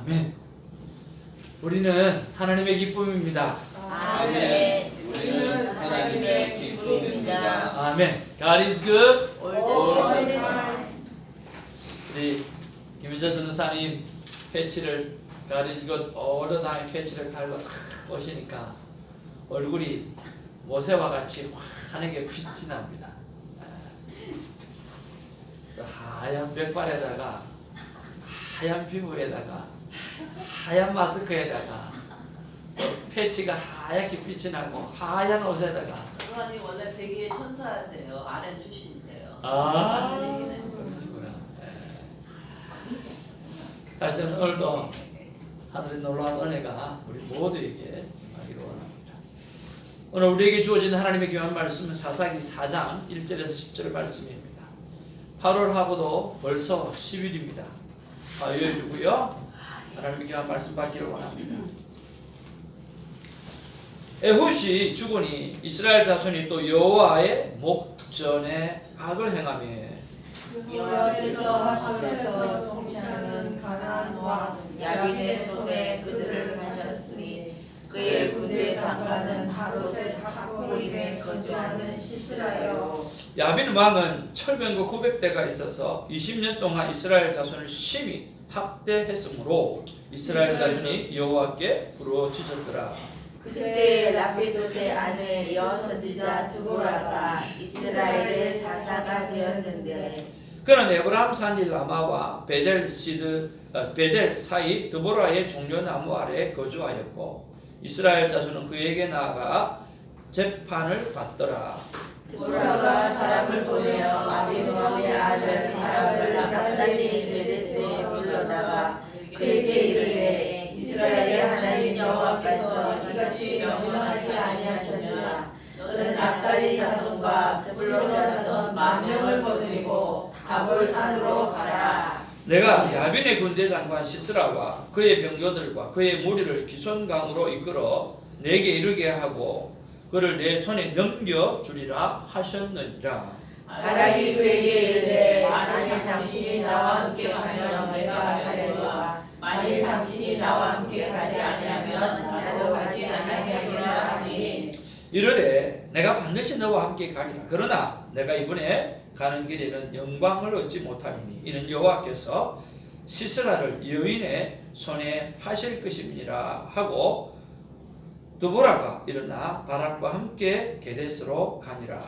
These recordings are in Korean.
아멘. 우리는 하나님의 기쁨입니다. 아멘. 우리는 하나님의 기쁨입니다. 아멘. God is good. 올 우리 김유자 전도사님 패치를 God is good all the time 패치를 달고 탁 오시니까 얼굴이 모세와 같이 환하게 빛이 납니다. 그 하얀 백발에다가 하얀 피부에다가 하얀 마스크에다가 또 패치가 하얗게 빛이 나고 하얀 옷에다가 그분이 원래 백의의 천사세요. 아는 출신이세요. 아 맞는 얘기는. 그러시구나. 예. 하여튼 오늘도 하늘의 놀라운 은혜가 우리 모두에게 임하기를 원합니다. 오늘 우리에게 주어진 하나님의 귀한 말씀은 사사기 4장 1절에서 10절의 말씀입니다. 8월하고도 벌써 10일입니다. 화요일이고요. 하나님의 귀한 말씀 받기를 원합니다. 에훗이 죽으니 이스라엘 자손이 또 여호와의 목전에 악을 행하며 여호와께서 하솔에서 통치하는 가나안 왕 야빈의 손에 그들을 파셨으니 그의 군대 장관은 하롯의 학고임에 거주하는 시스라요 야빈 왕은 철병거 900대가 있어서 20년 동안 이스라엘 자손을 심히 학대했으므로 이스라엘 자손이 여호와께 부르짖었더라. 그때 라피도의 아내 여선지자 드보라가 이스라엘의 사사가 되었는데 그는 에브라임 산지 라마와 베델 시드 어, 베델 사이 드보라의 종려나무 아래에 거주하였고 이스라엘 자손은 그에게 나아가 재판을 받더라. 드보라가 사람을 보내어 아비노함의 아들 바락을 납달리 베데 불러다가 그에게 이르되 이스라엘의 하나님 여호와께서 이같이 명령하지 아니하셨느냐 너는 납달리 자손과 스불론 자손 만 명을 거느리고 다볼 산으로 가라 내가 야빈의 군대 장관 시스라와 그의 병거들과 그의 무리를 기손강으로 이끌어 내게 이르게 하고 그를 내 손에 넘겨 주리라 하셨느니라. 바락이 그에게 이르되 만일 당신이 나와 함께 가면 내가 가려니와 만일 당신이 나와 함께 가지 아니하면 나도 가지 아니하리라 하니 이르되 내가 반드시 너와 함께 가리라. 그러나 내가 이번에 가는 길에는 영광을 얻지 못하리니 이는 여호와께서 시스라를 여인의 손에 하실 것임이라 하고 두보라가 일어나 바락과 함께 게데스로 가니라.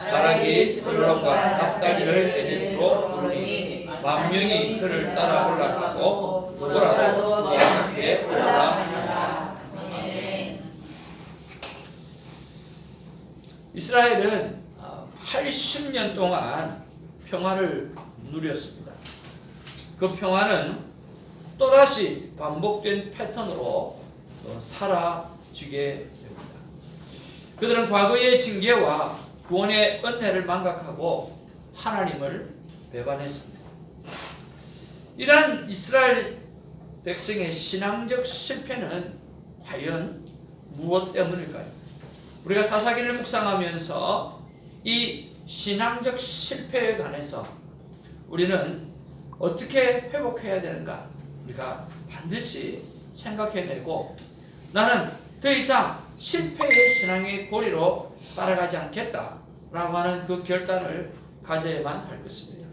바락이 스불론과 납달리를 게데스로 부르니 만 명이 그를 따라 올라가고 두보라도 그와 함께 올라가니라. 이스라엘은 어, 80년 동안 평화를 누렸습니다. 그 평화는 또다시 반복된 패턴으로 어, 사라지게 됩니다. 그들은 과거의 징계와 구원의 은혜를 망각하고 하나님을 배반했습니다. 이러한 이스라엘 백성의 신앙적 실패는 과연 무엇 때문일까요? 우리가 사사기를 묵상하면서 이 신앙적 실패에 관해서 우리는 어떻게 회복해야 되는가 우리가 반드시 생각해내고 나는 더 이상 실패의 신앙의 고리로 따라가지 않겠다라고 하는 그 결단을 가져야만 할 것입니다.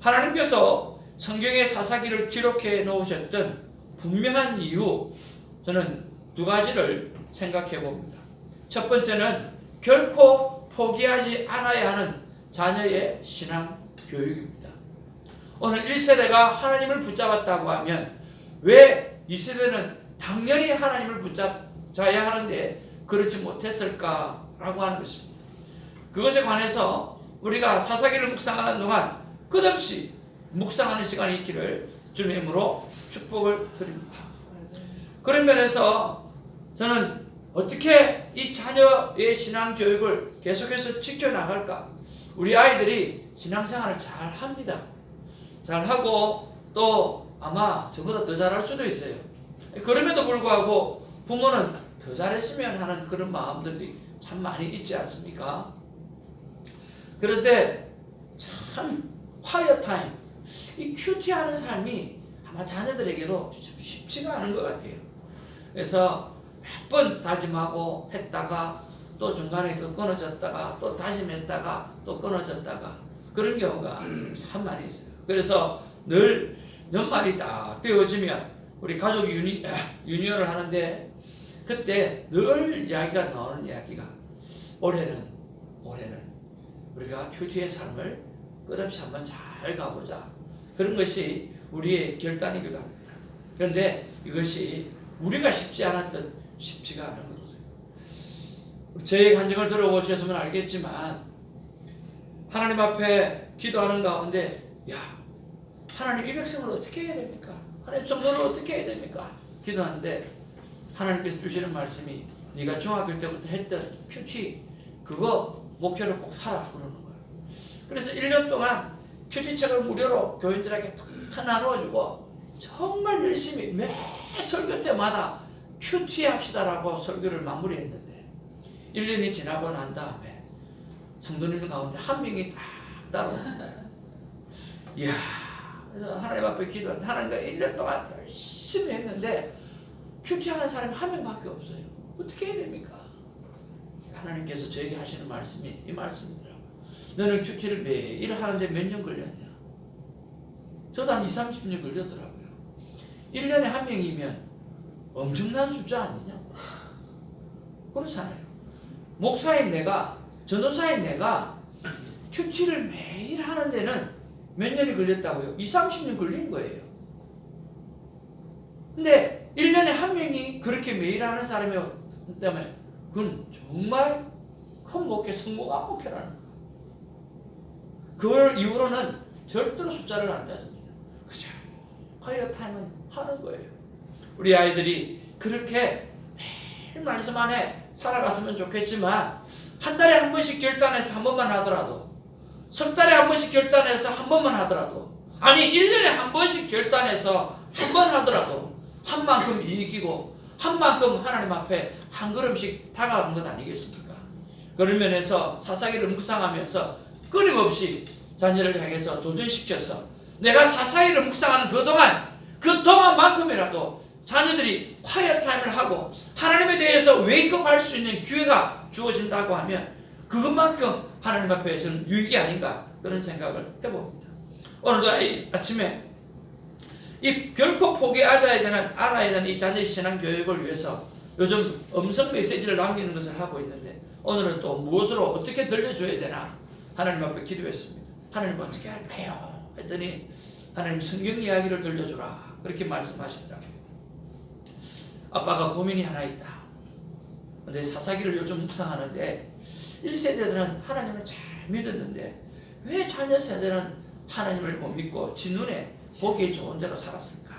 하나님께서 성경의 사사기를 기록해 놓으셨던 분명한 이유 저는 두 가지를 생각해 봅니다. 첫 번째는 결코 포기하지 않아야 하는 자녀의 신앙 교육입니다. 오늘 1세대가 하나님을 붙잡았다고 하면 왜 2세대는 당연히 하나님을 붙잡 아야 하는데 그렇지 못했을까라고 하는 것입니다. 그것에 관해서 우리가 사사기를 묵상하는 동안 끝없이 묵상하는 시간이 있기를 주님의 이름으로 축복을 드립니다. 그런 면에서 저는 어떻게 이 자녀의 신앙 교육을 계속해서 지켜나갈까? 우리 아이들이 신앙생활을 잘 합니다. 잘 하고 또 아마 저보다 더 잘할 수도 있어요. 그럼에도 불구하고 부모는 더 잘했으면 하는 그런 마음들이 참 많이 있지 않습니까? 그럴 때 참 화이어 타임, 이 큐티하는 삶이 아마 자녀들에게도 좀 쉽지가 않은 것 같아요. 그래서 몇 번 다짐하고 했다가 또 중간에 또 끊어졌다가 또 다짐했다가 또 끊어졌다가 그런 경우가 참 많이 있어요. 그래서 늘 연말이 딱 되어지면 우리 가족 유니, 유니언을 하는데 그때 늘 이야기가 나오는 이야기가 올해는 올해는 우리가 큐티의 삶을 끝없이 한번 잘 가보자 그런 것이 우리의 결단이기도 합니다. 그런데 이것이 우리가 쉽지 않았던 쉽지가 않은 거예요. 저의 간증을 들어보셨으면 알겠지만 하나님 앞에 기도하는 가운데 야 하나님 이 백성을 어떻게 해야 됩니까? 하나님 성도를 어떻게 해야 됩니까? 기도하는데 하나님께서 주시는 말씀이 네가 중학교 때부터 했던 큐티 그거 목표를 꼭 하라 그러는 거예요. 그래서 1년 동안 큐티책을 무료로 교인들에게 다 나누어주고 정말 열심히 매 설교 때마다 큐티 합시다라고 설교를 마무리했는데 1년이 지나고 난 다음에 성도님 가운데 한 명이 딱 따라오는 거예요. 이야 그래서 하나님 앞에 기도한 하나님과 1년 동안 열심히 했는데 큐티하는 사람이 한 명밖에 없어요. 어떻게 해야 됩니까? 하나님께서 저에게 하시는 말씀이 이 말씀이더라고요. 너는 큐티를 매일 하는데 몇 년 걸렸냐? 저도 한 2, 30년 걸렸더라고요. 1년에 한 명이면 엄청난 숫자 아니냐? 그렇잖아요. 목사인 내가, 전도사인 내가 큐티를 매일 하는 데는 몇 년이 걸렸다고요? 2, 30년 걸린 거예요. 근데 1년에 한 명이 그렇게 매일 하는 사람이기 때문에 그건 정말 큰 목회, 성공한 목회라는 거예요. 그 이후로는 절대로 숫자를 안 따집니다. 그죠? 과이어 타임은 하는 거예요. 우리 아이들이 그렇게 매일 말씀 안에 살아갔으면 좋겠지만 한 달에 한 번씩 결단해서 한 번만 하더라도 석 달에 한 번씩 결단해서 한 번만 하더라도 아니 1년에 한 번씩 결단해서 한 번 하더라도 한 만큼 이익이고 한 만큼 하나님 앞에 한 걸음씩 다가간 것 아니겠습니까? 그런 면에서 사사기를 묵상하면서 끊임없이 자녀를 향해서 도전시켜서 내가 사사기를 묵상하는 그동안 그동안만큼이라도 자녀들이 콰이어 타임을 하고 하나님에 대해서 웨이크업 할 수 있는 기회가 주어진다고 하면 그것만큼 하나님 앞에 저는 유익이 아닌가 그런 생각을 해봅니다. 오늘도 이 아침에 이 결코 포기하지 되는 알아야 되는 이 자녀 신앙 교육을 위해서 요즘 음성 메시지를 남기는 것을 하고 있는데 오늘은 또 무엇으로 어떻게 들려줘야 되나 하나님 앞에 기도했습니다. 하나님 어떻게 할까요? 했더니 하나님 성경 이야기를 들려주라 그렇게 말씀하시더라고요. 아빠가 고민이 하나 있다. 근데 사사기를 요즘 묵상하는데 1세대들은 하나님을 잘 믿었는데 왜 자녀 세대는 하나님을 못 믿고 지 눈에 보기 좋은 대로 살았을까?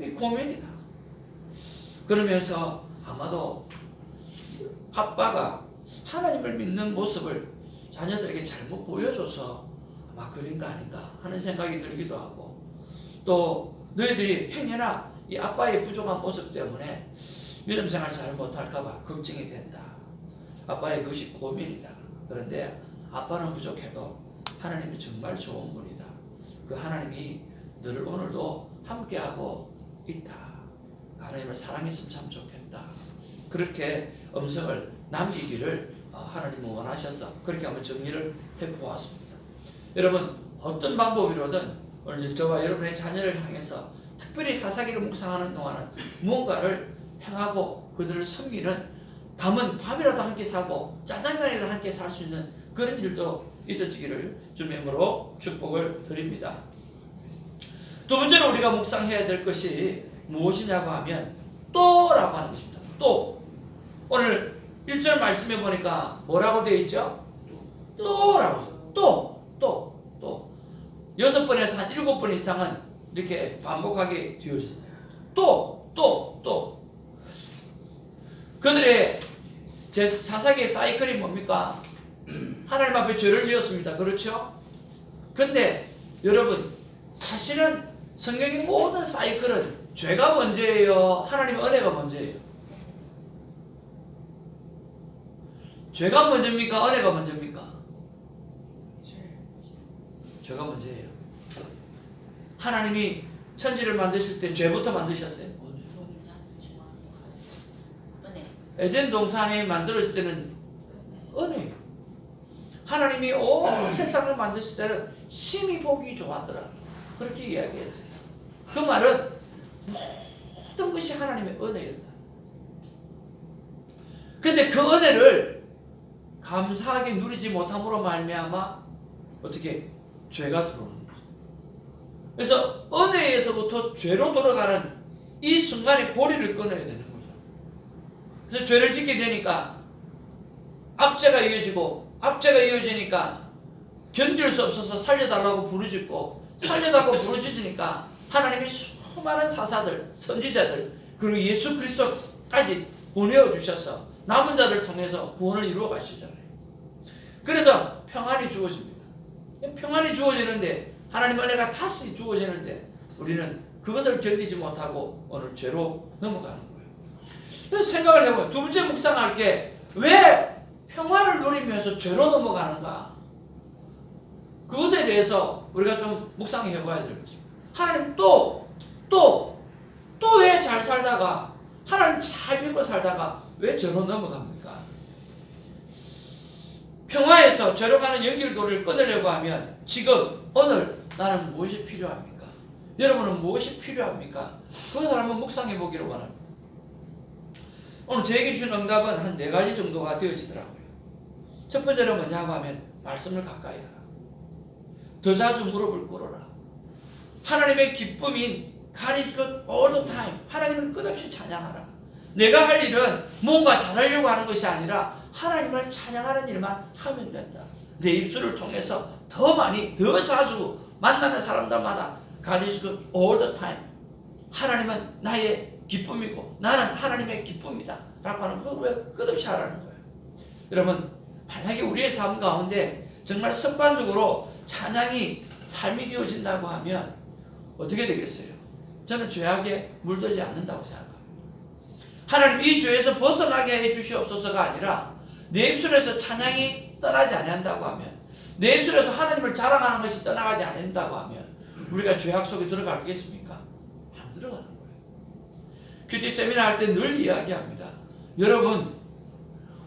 이 고민이다. 그러면서 아마도 아빠가 하나님을 믿는 모습을 자녀들에게 잘못 보여줘서 아마 그런 거 아닌가 하는 생각이 들기도 하고 또 너희들이 행여나 이 아빠의 부족한 모습 때문에 믿음 생활 잘 못할까봐 걱정이 된다. 아빠의 그것이 고민이다. 그런데 아빠는 부족해도 하나님이 정말 좋은 분이다. 그 하나님이 늘 오늘도 함께하고 있다. 하나님을 사랑했으면 참 좋겠다. 그렇게 음성을 남기기를 어, 하나님은 원하셔서 그렇게 한번 정리를 해보았습니다. 여러분 어떤 방법으로든 오늘 저와 여러분의 자녀를 향해서 특별히 사사기를 묵상하는 동안은 무언가를 행하고 그들을 섬기는 담은 밥이라도 함께 사고 짜장면이라도 함께 살 수 있는 그런 일도 있어지기를 주님으로 축복을 드립니다. 두 번째로 우리가 묵상해야 될 것이 무엇이냐고 하면 또라고 하는 것입니다. 또 오늘 1절 말씀해 보니까 뭐라고 되어 있죠? 또라고 또, 또, 또 여섯 번에서 한 일곱 번 이상은 이렇게 반복하게 되어 있습니다. 또, 또, 또 그들의 제 사사기의 사이클이 뭡니까? 하나님 앞에 죄를 지었습니다. 그렇죠? 근데 여러분 사실은 성경의 모든 사이클은 죄가 먼저예요. 하나님의 은혜가 먼저예요. 죄가 먼저입니까? 은혜가 먼저입니까? 죄가 먼저예요. 하나님이 천지를 만드실 때 죄부터 만드셨어요. 은혜. 에덴 동산이 만들어질 때는 은혜예요. 하나님이 온 세상을 만드실 때는 심히 보기 좋았더라. 그렇게 이야기했어요. 그 말은 모든 것이 하나님의 은혜였다. 근데 그 은혜를 감사하게 누리지 못함으로 말미암아 어떻게 죄가 들어오는 거죠. 그래서 은혜에서부터 죄로 돌아가는 이 순간에 고리를 끊어야 되는 거죠. 그래서 죄를 짓게 되니까 압제가 이어지고 압제가 이어지니까 견딜 수 없어서 살려달라고 부르짖고 살려달라고 부르짖으니까 하나님이 수많은 사사들, 선지자들 그리고 예수 그리스도까지 보내어 주셔서 남은 자들 통해서 구원을 이루어 가시잖아요. 그래서 평안이 주어집니다. 평안이 주어지는데 하나님 은혜가 다시 주어지는데 우리는 그것을 견디지 못하고 오늘 죄로 넘어가는 거예요. 그래서 생각을 해보면 두 번째 묵상할 게 왜 누리면서 죄로 넘어가는가? 그것에 대해서 우리가 좀 묵상해 봐야 될 것입니다. 하나님 또, 또, 또 왜 잘 살다가, 하나님 잘 믿고 살다가 왜 죄로 넘어갑니까? 평화에서 죄로 가는 연결고리를 끊으려고 하면 지금, 오늘 나는 무엇이 필요합니까? 여러분은 무엇이 필요합니까? 그것을 한번 묵상해 보기를 원합니다. 오늘 저에게 준 응답은 한 네 가지 정도가 되어지더라고요. 첫 번째는 뭐냐고 하면 말씀을 가까이 하라. 더 자주 무릎을 꿇어라. 하나님의 기쁨인 God is good all the time. 하나님을 끝없이 찬양하라. 내가 할 일은 뭔가 잘하려고 하는 것이 아니라 하나님을 찬양하는 일만 하면 된다. 내 입술을 통해서 더 많이, 더 자주 만나는 사람들마다 God is good all the time. 하나님은 나의 기쁨이고 나는 하나님의 기쁨이다. 라고 하는 그걸 왜 끝없이 하라는 거예요. 여러분, 만약에 우리의 삶 가운데 정말 습관적으로 찬양이 삶이 되어진다고 하면 어떻게 되겠어요? 저는 죄악에 물들지 않는다고 생각합니다. 하나님 이 죄에서 벗어나게 해 주시옵소서가 아니라 내 입술에서 찬양이 떠나지 아니한다고 하면 내 입술에서 하나님을 자랑하는 것이 떠나가지 않는다고 하면 우리가 죄악 속에 들어가겠습니까? 안 들어가는 거예요. 큐티 세미나 할 때 늘 이야기합니다. 여러분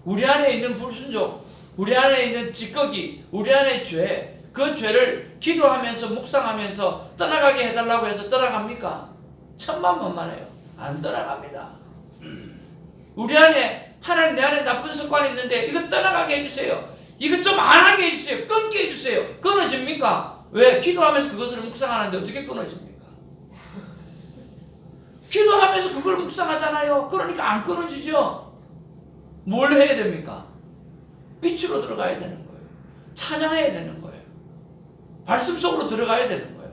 우리 안에 있는 불순종, 우리 안에 있는 찌꺼기, 우리 안에 죄, 그 죄를 기도하면서 묵상하면서 떠나가게 해달라고 해서 떠나갑니까? 천만만만해요. 안 떠나갑니다. 우리 안에 하나님 내 안에 나쁜 습관이 있는데 이거 떠나가게 해주세요. 이거 좀 안 하게 해주세요. 끊게 해주세요. 끊어집니까? 왜? 기도하면서 그것을 묵상하는데 어떻게 끊어집니까? 기도하면서 그걸 묵상하잖아요. 그러니까 안 끊어지죠. 뭘 해야 됩니까? 빛으로 들어가야 되는 거예요. 찬양해야 되는 거예요. 말씀 속으로 들어가야 되는 거예요.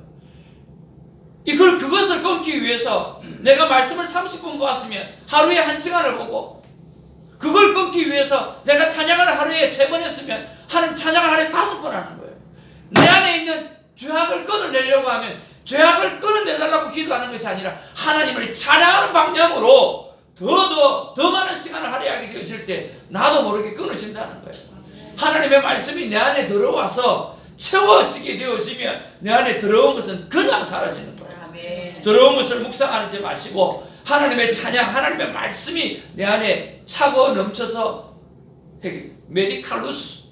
이걸 그것을 끊기 위해서 내가 말씀을 30분 보았으면 하루에 한 시간을 보고 그걸 끊기 위해서 내가 찬양을 하루에 세 번 했으면 하는 찬양을 하루에 다섯 번 하는 거예요. 내 안에 있는 죄악을 끊어내려고 하면 죄악을 끊어내달라고 기도하는 것이 아니라 하나님을 찬양하는 방향으로 더 더 더 많은 시간을 할애하게 되어질 때 나도 모르게 끊어진다는 거예요. 하나님의 말씀이 내 안에 들어와서 채워지게 되어지면 내 안에 들어온 것은 그냥 사라지는 거예요. 들어온 것을 묵상하지 마시고 하나님의 찬양, 하나님의 말씀이 내 안에 차고 넘쳐서 메디칼루스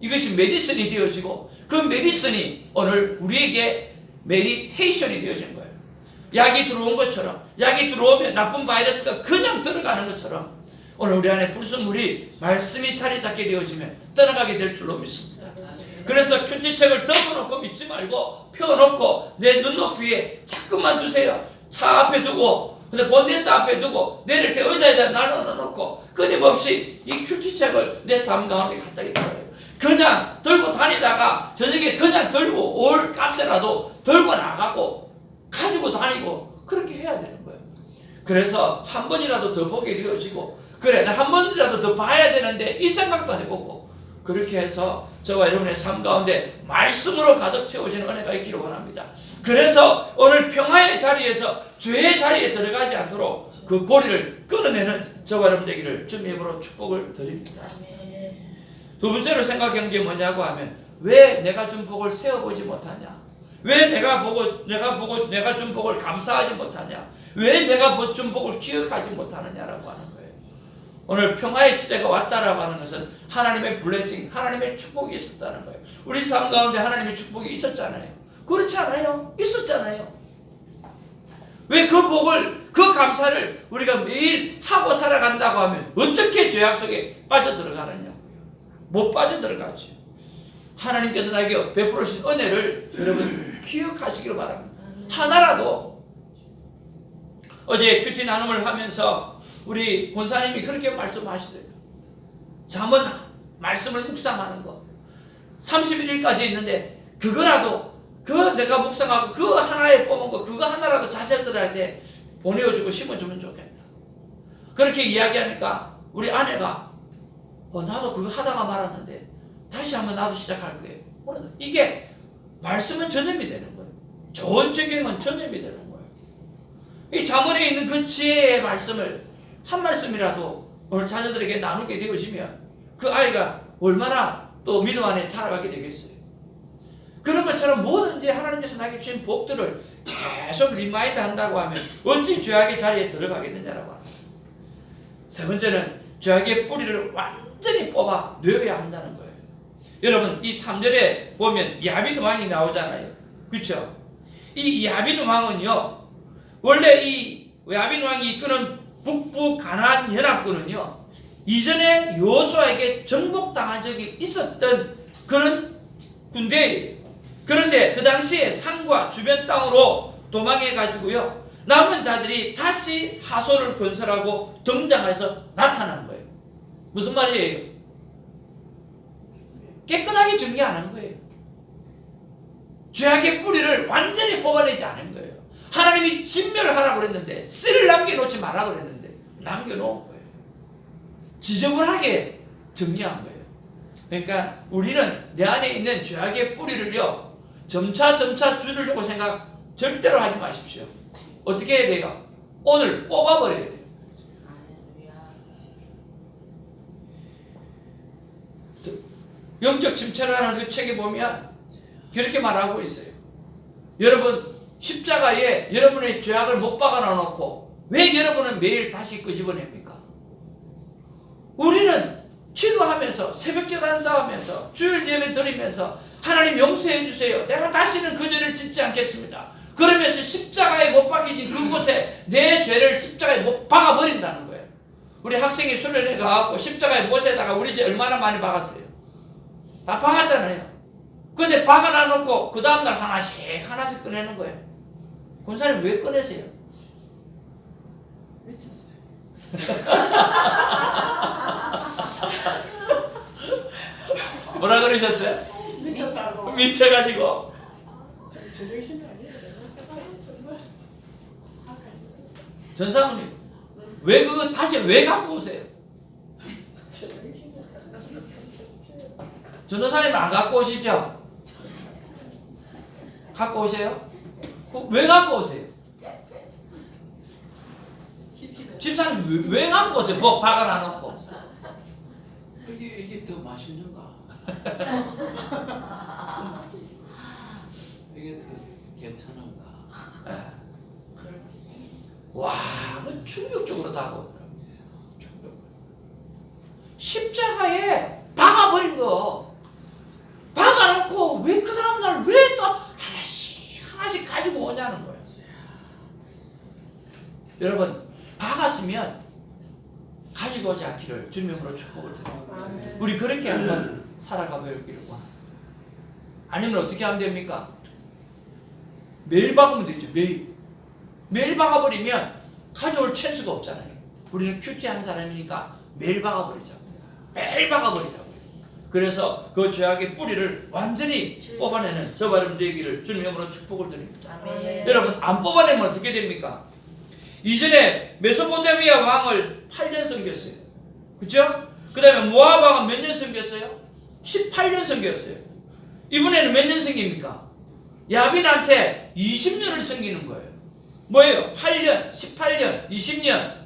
이것이 메디슨이 되어지고 그 메디슨이 오늘 우리에게 메디테이션이 거예요. 약이 들어온 것처럼 약이 들어오면 나쁜 바이러스가 그냥 들어가는 것처럼 오늘 우리 안에 불순물이 말씀이 자리 잡게 되어지면 떠나가게 될 줄로 믿습니다. 그래서 큐티책을 덮어놓고 믿지 말고 펴놓고 내 눈높이에 자꾸만 두세요. 차 앞에 두고 근데 본네트 앞에 두고 내릴 때 의자에다 나눠놓고 끊임없이 이 큐티책을 내 삶 가운데 갖다 있다고요. 그냥 들고 다니다가 저녁에 그냥 들고 올 값에라도 들고 나가고 가지고 다니고 그렇게 해야 되는 거예요. 그래서 한 번이라도 더 보게 되어지고 그래 나 한 번이라도 더 봐야 되는데 이 생각도 해보고 그렇게 해서 저와 여러분의 삶 가운데 말씀으로 가득 채우시는 은혜가 있기를 원합니다. 그래서 오늘 평화의 자리에서 죄의 자리에 들어가지 않도록 그 고리를 끊어내는 저와 여러분 되기를 주님의 이름으로 축복을 드립니다. 두 번째로 생각한 게 뭐냐고 하면 왜 내가 준 복을 세어보지 못하냐? 왜 내가 보고 내가 보고 내가 준 복을 감사하지 못하냐? 왜 내가 뭐준 복을 기억하지 못하느냐라고 하는 거예요. 오늘 평화의 시대가 왔다라고 하는 것은 하나님의 블레싱, 하나님의 축복이 있었다는 거예요. 우리 삶 가운데 하나님의 축복이 있었잖아요. 그렇지 않아요? 있었잖아요. 왜 그 복을 그 감사를 우리가 매일 하고 살아간다고 하면 어떻게 죄악 속에 빠져 들어가느냐고요. 못 빠져 들어가죠. 하나님께서 나에게 베풀어 주신 은혜를 여러분 기억하시기를 바랍니다. 하나라도 어제 큐티 나눔을 하면서 우리 권사님이 그렇게 말씀하시더래요. 잠은 말씀을 묵상하는 것. 31일까지 있는데 그거라도 그 내가 묵상하고 그 하나에 뽑은 거 그거 하나라도 자녀들한테 보내어주고 심어주면 좋겠다. 그렇게 이야기하니까 우리 아내가 어, 나도 그거 하다가 말았는데 다시 한번 나도 시작할 거예요. 이게 말씀은 전염이 되는 거예요. 좋은 적용은 전염이 되는 거예요. 이 자문에 있는 그 지혜의 말씀을 한 말씀이라도 오늘 자녀들에게 나누게 되어지면 그 아이가 얼마나 또 믿음 안에 자라가게 되겠어요. 그런 것처럼 뭐든지 하나님께서 나에게 주신 복들을 계속 리마인드 한다고 하면 어찌 죄악의 자리에 들어가겠느냐라고 합니다. 세 번째는 죄악의 뿌리를 완전히 뽑아 뇌어야 한다는 거예요. 여러분 이 3절에 보면 야빈 왕이 나오잖아요. 그렇죠? 이 야빈 왕은요. 원래 이 야빈 왕이 이끄는 북부 가나안 연합군은요. 이전에 요수아에게 정복당한 적이 있었던 그런 군대예요. 그런데 그 당시에 산과 주변 땅으로 도망해 가지고요. 남은 자들이 다시 하소를 건설하고 등장해서 나타난 거예요. 무슨 말이에요? 깨끗하게 정리 안 한 거예요. 죄악의 뿌리를 완전히 뽑아내지 않은 거예요. 하나님이 진멸하라고 그랬는데 씨를 남겨놓지 말라고 그랬는데 남겨놓은 거예요. 지저분하게 정리한 거예요. 그러니까 우리는 내 안에 있는 죄악의 뿌리를요 점차 점차 줄이려고 생각 절대로 하지 마십시오. 어떻게 해야 돼요? 오늘 뽑아버려야 돼요. 영적 침체라는 그 책에 보면 그렇게 말하고 있어요. 여러분 십자가에 여러분의 죄악을 못 박아 놓고 왜 여러분은 매일 다시 끄집어냅니까? 우리는 치료하면서 새벽제단 싸우면서 주일 예배 드리면서 하나님 용서해 주세요. 내가 다시는 그 죄를 짓지 않겠습니다. 그러면서 십자가에 못 박히신 그곳에 내 죄를 십자가에 못 박아 버린다는 거예요. 우리 학생이 수련회 가갖고 십자가에 못에다가 우리 죄 얼마나 많이 박았어요. 다 박았잖아요. 근데 박아놔 놓고 그 다음날 하나씩 하나씩 꺼내는 거예요. 군사님 왜 꺼내세요? 미쳤어요. 뭐라 그러셨어요? 미쳤다고. 미쳐가지고 아니에요. 전사모님 왜 그거 다시 왜 갖고 오세요? 제정신이 전도사님 안 갖고 오시죠? 갖고 오세요? 그왜 갖고 오세요? 집사님 왜, 왜 갖고 오세요? 뭐 박아놔 놓고 이게 이게 더 맛있는가? 이게 더 괜찮은가? 와, 그 충격적으로 다가오더라고요. 충격. 십자가에 박아버린 거. 박아놓고 왜 그 다음날 왜 또 하나씩 하나씩 가지고 오냐는 거예요. 여러분, 박았으면 가지고 오지 않기를 주님으로 축복을 드립니다. 아멘. 우리 그렇게 한번 살아가 보기를 원. 아니면 어떻게 하면 됩니까? 매일 박으면 되죠. 매일. 매일 박아버리면 가져올 찬스가 없잖아요. 우리는 큐티한 사람이니까 매일 박아버리자고. 매일 박아버리자고. 그래서 그 죄악의 뿌리를 완전히 뽑아내는 저와 여러분 되기를 주님 이름으로 축복을 드립니다. 아멘. 여러분 안 뽑아내면 어떻게 됩니까? 이전에 메소포타미아 왕을 8년 섬겼어요. 그렇죠? 그 다음에 모압 왕은 몇 년 섬겼어요? 18년 섬겼어요. 이번에는 몇 년 섬깁니까? 야빈한테 20년을 섬기는 거예요. 뭐예요? 8년, 18년, 20년.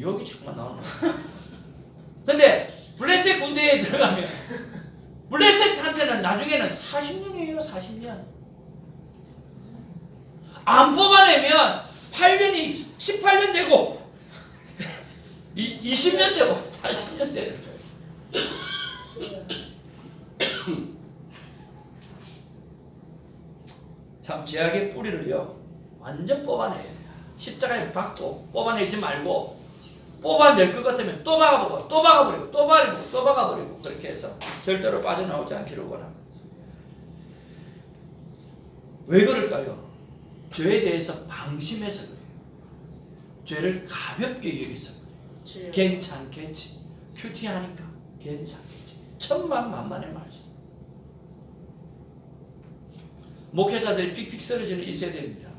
여기 잠깐만 나오는 거야. 근데 블레셋 군대에 들어가면 블레셋한테는 나중에는 40년이에요, 40년. 안 뽑아내면 8년이 18년 되고 이- 20년 되고 40년 되는 거예요. 참 제약의 뿌리를요 완전 뽑아내요. 십자가에 박고 뽑아내지 말고 뽑아낼 것 같으면 또 박아보고 또 박아버리고 또 박아버리고 또 박아버리고 그렇게 해서 절대로 빠져나오지 않기를 원합니다. 왜 그럴까요? 죄에 대해서 방심해서 그래요. 죄를 가볍게 여기서 그래요. 괜찮겠지. 큐티하니까 괜찮겠지. 천만 만만의 말씀. 목회자들이 픽픽 쓰러지는 이 세대입니다.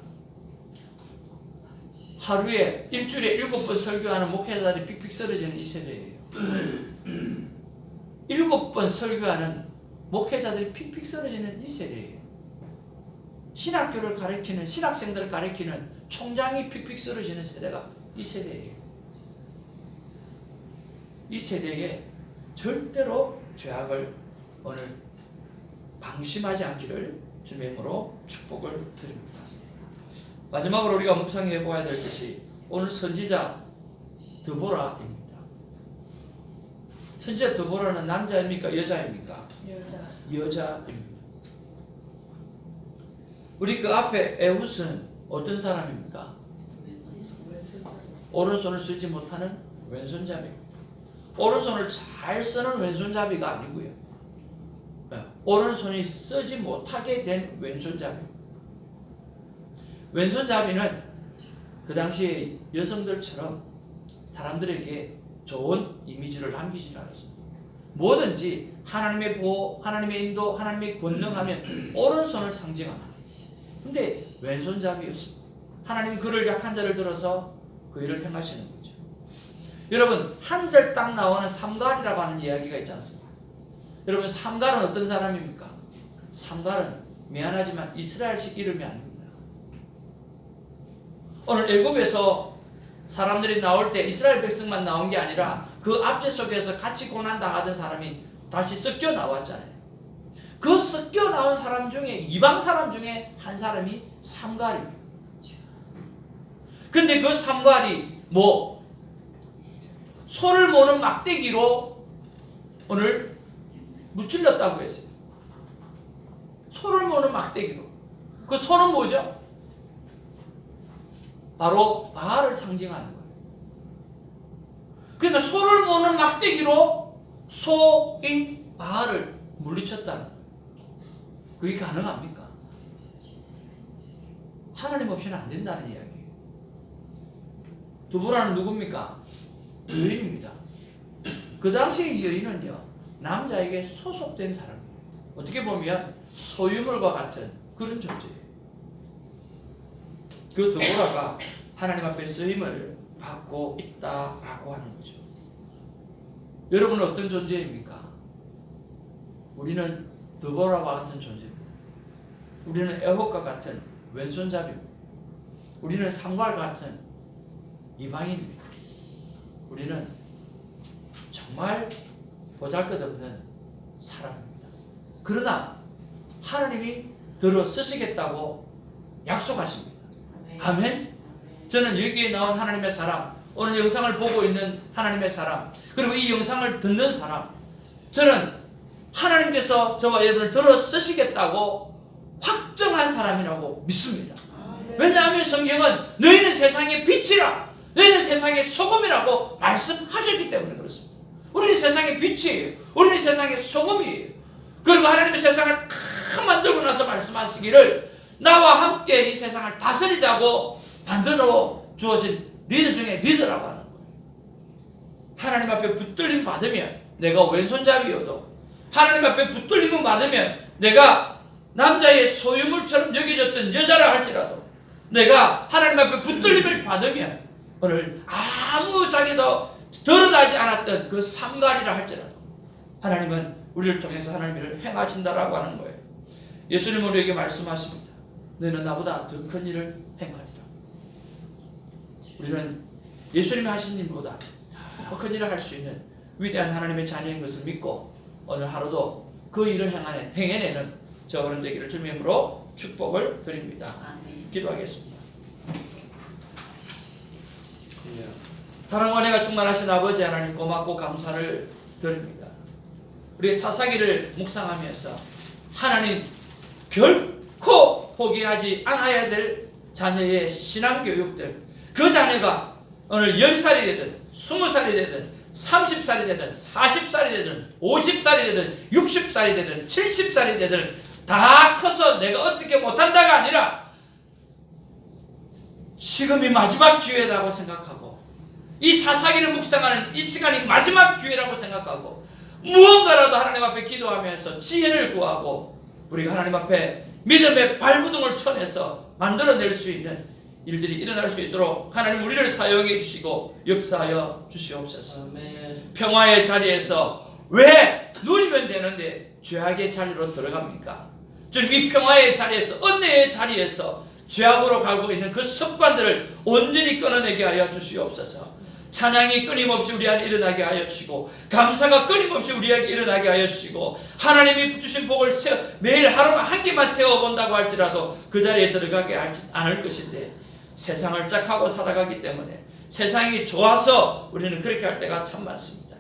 하루에 일주일에 일곱 번 설교하는 목회자들이 픽픽 쓰러지는 이 세대예요. 일곱 번 설교하는 목회자들이 픽픽 쓰러지는 이 세대예요. 신학교를 가리키는 신학생들을 가리키는 총장이 픽픽 쓰러지는 세대가 이 세대예요. 이 세대에 절대로 죄악을 오늘 방심하지 않기를 주님으로 축복을 드립니다. 마지막으로 우리가 묵상해 보아야 될 것이 오늘 선지자 드보라입니다. 선지자 드보라는 남자입니까 여자입니까? 여자. 여자입니다. 우리 그 앞에 에훗은 어떤 사람입니까? 오른손을 쓰지 못하는 왼손잡이. 오른손을 잘 쓰는 왼손잡이가 아니고요. 예, 오른손이 쓰지 못하게 된 왼손잡이. 왼손잡이는 그 당시에 여성들처럼 사람들에게 좋은 이미지를 남기지 않았습니다. 뭐든지 하나님의 보호, 하나님의 인도, 하나님의 권능하면 오른손을 상징합니다. 근데 왼손잡이였습니다. 하나님 그를 약한 자를 들어서 그 일을 행하시는 거죠. 여러분 한 절 딱 나오는 삼갈이라고 하는 이야기가 있지 않습니까? 여러분 삼갈은 어떤 사람입니까? 삼갈은 미안하지만 이스라엘식 이름이 아닙니다. 오늘 애굽에서 사람들이 나올 때 이스라엘 백성만 나온 게 아니라 그 압제 속에서 같이 고난 당하던 사람이 다시 섞여 나왔잖아요. 그 섞여 나온 사람 중에 이방 사람 중에 한 사람이 삼갈입니다. 근데 그 삼갈이 뭐 소를 모는 막대기로 오늘 무찔렀다고 했어요. 소를 모는 막대기로. 그 소는 뭐죠? 바로 바알을 상징하는 거예요. 그러니까 소를 모는 막대기로 소인 바알을 물리쳤다는 거예요. 그게 가능합니까? 하나님 없이는 안 된다는 이야기예요. 두부라는 누굽니까? 여인입니다. 그 당시의 여인은요, 남자에게 소속된 사람이에요. 어떻게 보면 소유물과 같은 그런 존재예요. 그 드보라가 하나님 앞에 쓰임을 받고 있다라고 하는 거죠. 여러분은 어떤 존재입니까? 우리는 드보라와 같은 존재입니다. 우리는 에호과 같은 왼손잡이입니다. 우리는 상과 같은 이방인입니다. 우리는 정말 보잘것없는 사람입니다. 그러나 하나님이 들어 쓰시겠다고 약속하십니다. 아멘. 저는 여기에 나온 하나님의 사람, 오늘 영상을 보고 있는 하나님의 사람, 그리고 이 영상을 듣는 사람, 저는 하나님께서 저와 여러분을 들어 쓰시겠다고 확정한 사람이라고 믿습니다. 왜냐하면 성경은 너희는 세상의 빛이라, 너희는 세상의 소금이라고 말씀하셨기 때문에 그렇습니다. 우리는 세상의 빛이에요. 우리는 세상의 소금이에요. 그리고 하나님의 세상을 다 만들고 나서 말씀하시기를 나와 함께 이 세상을 다스리자고 만들어 주어진 리더 중에 리더라고 하는 거예요. 하나님 앞에 붙들림 받으면 내가 왼손잡이여도 하나님 앞에 붙들림을 받으면 내가 남자의 소유물처럼 여겨졌던 여자라 할지라도 내가 하나님 앞에 붙들림을 받으면 오늘 아무 자기도 드러나지 않았던 그 삼갈이라 할지라도 하나님은 우리를 통해서 하나님을 행하신다라고 하는 거예요. 예수님 우리에게 말씀하십니다. 너는 나보다 더 큰 일을 행하리라. 우리는 예수님이 하신 일보다 더 큰 일을 할 수 있는 위대한 하나님의 자녀인 것을 믿고 오늘 하루도 그 일을 행하는 행해내는 저어른 되기를 주님으로 축복을 드립니다. 기도하겠습니다. 사랑과 은혜가 충만하신 아버지 하나님 고맙고 감사를 드립니다. 우리 사사기를 묵상하면서 하나님 결코 포기하지 않아야 될 자녀의 신앙교육들 그 자녀가 오늘 10살이 되든 20살이 되든 30살이 되든 40살이 되든 50살이 되든 60살이 되든 70살이 되든 다 커서 내가 어떻게 못한다가 아니라 지금이 마지막 기회라고 생각하고 이 사사기를 묵상하는 이 시간이 마지막 기회라고 생각하고 무언가라도 하나님 앞에 기도하면서 지혜를 구하고 우리가 하나님 앞에 믿음의 발구둥을 쳐내서 만들어낼 수 있는 일들이 일어날 수 있도록 하나님 우리를 사용해 주시고 역사하여 주시옵소서. 평화의 자리에서 왜 누리면 되는데 죄악의 자리로 들어갑니까? 주님 이 평화의 자리에서 은혜의 자리에서 죄악으로 가고 있는 그 습관들을 온전히 끊어내게 하여 주시옵소서. 찬양이 끊임없이 우리 안에 일어나게 하여 주시고 감사가 끊임없이 우리에게 일어나게 하여 주시고 하나님이 주신 복을 세워, 매일 하루만 한 개만 세워본다고 할지라도 그 자리에 들어가게 하지 않을 것인데 세상을 짝하고 살아가기 때문에 세상이 좋아서 우리는 그렇게 할 때가 참 많습니다.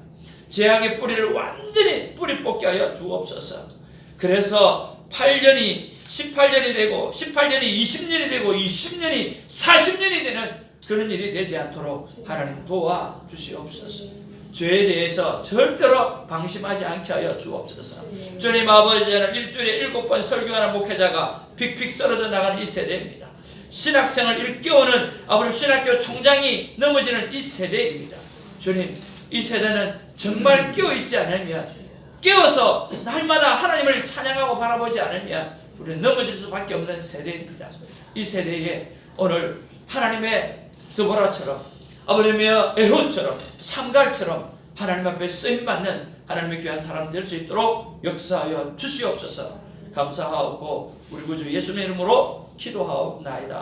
재앙의 뿌리를 완전히 뿌리 뽑게 하여 주옵소서. 그래서 8년이 18년이 되고 18년이 20년이 되고 20년이 40년이 되는 그런 일이 되지 않도록 하나님 도와 주시옵소서. 죄에 대해서 절대로 방심하지 않게 하여 주옵소서. 주님 아버지는 일주일에 일곱 번 설교하는 목회자가 픽픽 쓰러져 나가는 이 세대입니다. 신학생을 일깨우는 아버지 신학교 총장이 넘어지는 이 세대입니다. 주님, 이 세대는 정말 깨어 있지 않으면 깨어서 날마다 하나님을 찬양하고 바라보지 않으면 우리는 넘어질 수밖에 없는 세대입니다. 이 세대에 오늘 하나님의 드보라처럼 아버님의 에호처럼 삼갈처럼 하나님 앞에 쓰임 받는 하나님의 귀한 사람 될 수 있도록 역사하여 주시옵소서. 감사하고 우리 구주 예수님의 이름으로 기도하옵나이다.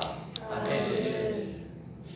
아멘.